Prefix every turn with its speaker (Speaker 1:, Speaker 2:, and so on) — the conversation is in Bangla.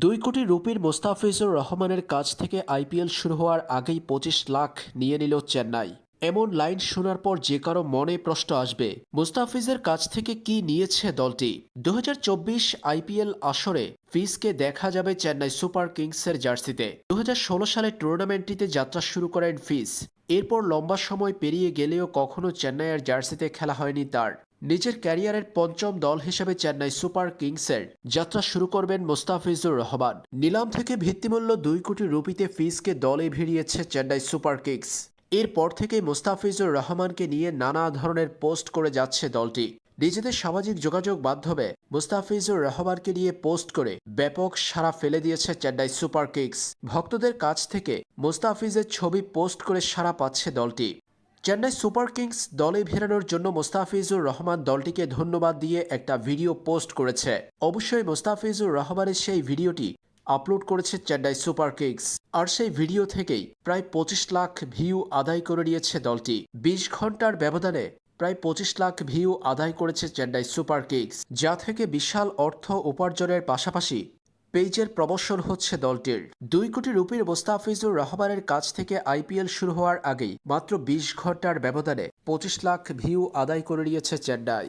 Speaker 1: দুই কোটি রুপির মোস্তাফিজুর রহমানের কাছ থেকে আইপিএল শুরু হওয়ার আগেই পঁচিশ লাখ নিয়ে নিল চেন্নাই। এমন লাইন শোনার পর যে কারও মনে প্রশ্ন আসবে, মুস্তাফিজের কাছ থেকে কি নিয়েছে দলটি? দুহাজার চব্বিশ আইপিএল আসরে ফিসকে দেখা যাবে চেন্নাই সুপার কিংসের জার্সিতে। দুহাজার ষোলো সালে টুর্নামেন্টটিতে যাত্রা শুরু করেন ফিস এরপর লম্বা সময় পেরিয়ে গেলেও কখনো চেন্নাইয়ের জার্সিতে খেলা হয়নি তার। নিজের ক্যারিয়ারের পঞ্চম দল হিসেবে চেন্নাই সুপার কিংসের যাত্রা শুরু করবেন মোস্তাফিজুর রহমান। নিলাম থেকে ভিত্তিমূল্য দুই কোটি রুপিতে ফিসকে দলে ভিড়িয়েছে চেন্নাই সুপার কিংস। এরপর থেকে মোস্তাফিজুর রহমানকে নিয়ে নানা ধরনের পোস্ট করে যাচ্ছে দলটি। নিজেদের সামাজিক যোগাযোগ মাধ্যমে মুস্তাফিজুর রহমানকে নিয়ে পোস্ট করে ব্যাপক সাড়া ফেলে দিয়েছে চেন্নাই সুপার কিংস। ভক্তদের কাছ থেকে মুস্তাফিজের ছবি পোস্ট করে সাড়া পাচ্ছে দলটি। চেন্নাই সুপার কিংস দলে ফেরানোর জন্য মোস্তাফিজুর রহমান দলটিকে ধন্যবাদ দিয়ে একটা ভিডিও পোস্ট করেছে। অবশ্যই মোস্তাফিজুর রহমানের সেই ভিডিওটি আপলোড করেছে চেন্নাই সুপার কিংস। আর সেই ভিডিও থেকেই প্রায় পঁচিশ লাখ ভিউ আদায় করে নিয়েছে দলটি। বিশ ঘণ্টার ব্যবধানে প্রায় পঁচিশ লাখ ভিউ আদায় করেছে চেন্নাই সুপার কিংস, যা থেকে বিশাল অর্থ উপার্জনের পাশাপাশি পেজের প্রবসর হচ্ছে দলটির। দুই কোটি রুপির মোস্তাফিজুর রহমানের কাছ থেকে আইপিএল শুরু হওয়ার আগেই মাত্র বিশ ঘণ্টার ব্যবধানে পঁচিশ লাখ ভিউ আদায় করে নিয়েছে চেন্নাই।